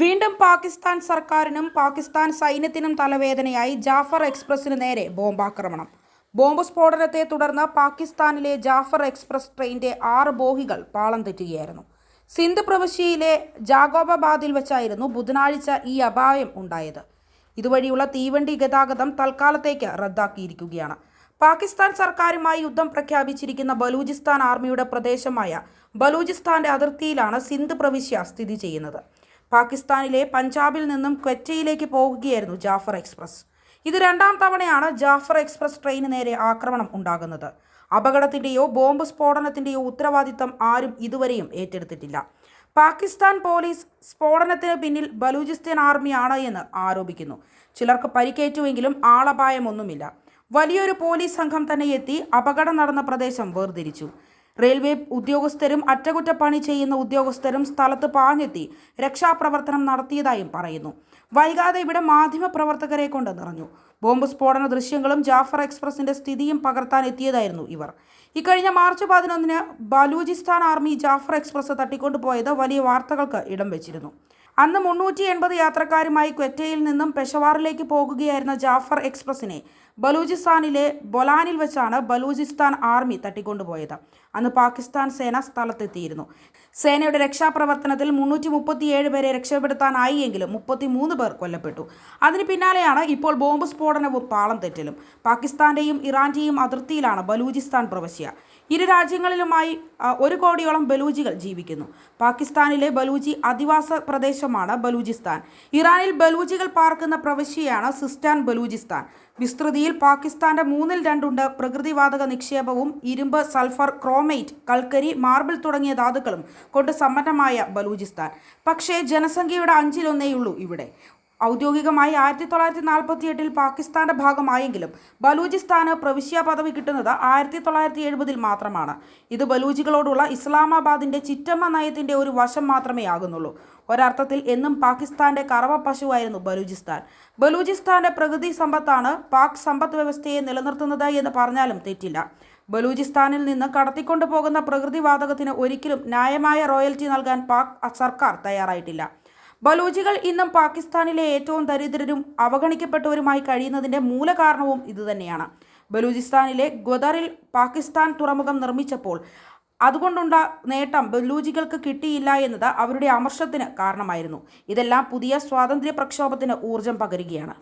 വീണ്ടും പാകിസ്ഥാൻ സർക്കാരിനും പാകിസ്ഥാൻ സൈന്യത്തിനും തലവേദനയായി ജാഫർ എക്സ്പ്രസിന് നേരെ ബോംബാക്രമണം. ബോംബ് സ്ഫോടനത്തെ തുടർന്ന് പാകിസ്ഥാനിലെ ജാഫർ എക്സ്പ്രസ് ട്രെയിനിന്റെ ആറ് ബോഹികൾ പാളം തെറ്റുകയായിരുന്നു. സിന്ധ് പ്രവിശ്യയിലെ ജാഗോബാബാദിൽ വെച്ചായിരുന്നു ബുധനാഴ്ച ഈ അപായം ഉണ്ടായത്. ഇതുവഴിയുള്ള തീവണ്ടി ഗതാഗതം തൽക്കാലത്തേക്ക് റദ്ദാക്കിയിരിക്കുകയാണ്. പാകിസ്ഥാൻ സർക്കാരുമായി യുദ്ധം പ്രഖ്യാപിച്ചിരിക്കുന്ന ബലൂചിസ്ഥാൻ ആർമിയുടെ പ്രദേശമായ ബലൂചിസ്ഥാന്റെ അതിർത്തിയിലാണ് സിന്ധ് പ്രവിശ്യ സ്ഥിതി ചെയ്യുന്നത്. പാകിസ്ഥാനിലെ പഞ്ചാബിൽ നിന്നും ക്വറ്റയിലേക്ക് പോകുകയായിരുന്നു ജാഫർ എക്സ്പ്രസ്. ഇത് രണ്ടാം തവണയാണ് ജാഫർ എക്സ്പ്രസ് ട്രെയിന് നേരെ ആക്രമണം ഉണ്ടാകുന്നത്. അപകടത്തിന്റെയോ ബോംബ് സ്ഫോടനത്തിന്റെയോ ഉത്തരവാദിത്തം ആരും ഇതുവരെയും ഏറ്റെടുത്തിട്ടില്ല. പാകിസ്ഥാൻ പോലീസ് സ്ഫോടനത്തിന് പിന്നിൽ ബലൂചിസ്ഥാൻ ആർമിയാണ് എന്ന് ആരോപിക്കുന്നു. ചിലർക്ക് പരിക്കേറ്റുവെങ്കിലും ആളപായമൊന്നുമില്ല. വലിയൊരു പോലീസ് സംഘം തന്നെ എത്തി അപകടം നടന്ന പ്രദേശം വേർതിരിച്ചു. റെയിൽവേ ഉദ്യോഗസ്ഥരും അറ്റകുറ്റപ്പണി ചെയ്യുന്ന ഉദ്യോഗസ്ഥരും സ്ഥലത്ത് പാഞ്ഞെത്തി രക്ഷാപ്രവർത്തനം നടത്തിയതായും പറയുന്നു. വൈകാതെ ഇവിടെ മാധ്യമപ്രവർത്തകരെ കൊണ്ട് നിറഞ്ഞു. ബോംബ് സ്ഫോടന ദൃശ്യങ്ങളും ജാഫർ എക്സ്പ്രസിന്റെ സ്ഥിതിയും പകർത്താൻ എത്തിയതായിരുന്നു ഇവർ. ഇക്കഴിഞ്ഞ മാർച്ച് പതിനൊന്നിന് ബലൂചിസ്ഥാൻ ആർമി ജാഫർ എക്സ്പ്രസ് തട്ടിക്കൊണ്ടുപോയത് വലിയ വാർത്തകൾക്ക് ഇടം വെച്ചിരുന്നു. അന്ന് മുന്നൂറ്റി എൺപത് യാത്രക്കാരുമായി ക്വറ്റയിൽ നിന്നും പെഷവാറിലേക്ക് പോകുകയായിരുന്ന ജാഫർ എക്സ്പ്രസിനെ ബലൂചിസ്ഥാനിലെ ബൊലാനിൽ വെച്ചാണ് ബലൂചിസ്ഥാൻ ആർമി തട്ടിക്കൊണ്ടുപോയത്. അന്ന് പാകിസ്ഥാൻ സേന സ്ഥലത്തെത്തിയിരുന്നു. സേനയുടെ രക്ഷാപ്രവർത്തനത്തിൽ മുന്നൂറ്റി മുപ്പത്തിയേഴ് പേരെ രക്ഷപ്പെടുത്താനായി എങ്കിലും മുപ്പത്തി മൂന്ന് പേർ കൊല്ലപ്പെട്ടു. അതിന് പിന്നാലെയാണ് ഇപ്പോൾ ബോംബ് സ്ഫോടനവും പാളം തെറ്റലും. പാകിസ്ഥാന്റെയും ഇറാന്റെയും അതിർത്തിയിലാണ് ബലൂചിസ്ഥാൻ പ്രവശ്യ. ഇരു രാജ്യങ്ങളിലുമായി ഒരു കോടിയോളം ബലൂജികൾ ജീവിക്കുന്നു. പാകിസ്ഥാനിലെ ബലൂജി അധിവാസ പ്രദേശമാണ് ബലൂചിസ്ഥാൻ. ഇറാനിൽ ബലൂജികൾ പാർക്കുന്ന പ്രവിശ്യയാണ് സിസ്റ്റാൻ ബലൂചിസ്ഥാൻ. വിസ്തൃതിയിൽ പാകിസ്ഥാന്റെ മൂന്നിൽ രണ്ടുണ്ട് പ്രകൃതിവാതക നിക്ഷേപവും ഇരുമ്പ് സൾഫർ ക്രോമൈറ്റ് കൽക്കരി മാർബിൾ തുടങ്ങിയ ധാതുക്കളും കൊണ്ട് സമ്പന്നമായ ബലൂചിസ്ഥാൻ. പക്ഷേ ജനസംഖ്യയുടെ അഞ്ചിലൊന്നേയുള്ളൂ ഇവിടെ. ഔദ്യോഗികമായി ആയിരത്തി തൊള്ളായിരത്തി നാൽപ്പത്തി എട്ടിൽ പാകിസ്ഥാന്റെ ഭാഗമായെങ്കിലും ബലൂചിസ്ഥാന് പ്രവിശ്യ പദവി കിട്ടുന്നത് ആയിരത്തി തൊള്ളായിരത്തി എഴുപതിൽ മാത്രമാണ്. ഇത് ബലൂജികളോടുള്ള ഇസ്ലാമാബാദിന്റെ ചിറ്റമ്മ നയത്തിന്റെ ഒരു വശം മാത്രമേ ആകുന്നുള്ളൂ. ഒരർത്ഥത്തിൽ എന്നും പാകിസ്ഥാന്റെ കറവ പശുവായിരുന്നു ബലൂചിസ്ഥാൻ. ബലൂചിസ്ഥാന്റെ പ്രകൃതി സമ്പത്താണ് പാക് സമ്പദ് വ്യവസ്ഥയെ നിലനിർത്തുന്നത് എന്ന് പറഞ്ഞാലും തെറ്റില്ല. ബലൂചിസ്ഥാനിൽ നിന്ന് കടത്തിക്കൊണ്ടു പോകുന്ന പ്രകൃതിവാതകത്തിന് ഒരിക്കലും ന്യായമായ റോയൽറ്റി നൽകാൻ പാക് സർക്കാർ തയ്യാറായിട്ടില്ല. ബലൂജികൾ ഇന്നും പാകിസ്ഥാനിലെ ഏറ്റവും ദരിദ്രരും അവഗണിക്കപ്പെട്ടവരുമായി കഴിയുന്നതിന്റെ മൂലകാരണവും ഇതുതന്നെയാണ്. ബലൂചിസ്ഥാനിലെ ഗ്വദറിൽ പാകിസ്ഥാൻ തുറമുഖം നിർമ്മിച്ചപ്പോൾ അതുകൊണ്ടുണ്ട നേട്ടം ബലൂജികൾക്ക് കിട്ടിയില്ല എന്നത് അവരുടെ അമർഷത്തിന് കാരണമായിരുന്നു. ഇതെല്ലാം പുതിയ സ്വാതന്ത്ര്യ പ്രക്ഷോഭത്തിന് ഊർജം പകരുകയാണ്.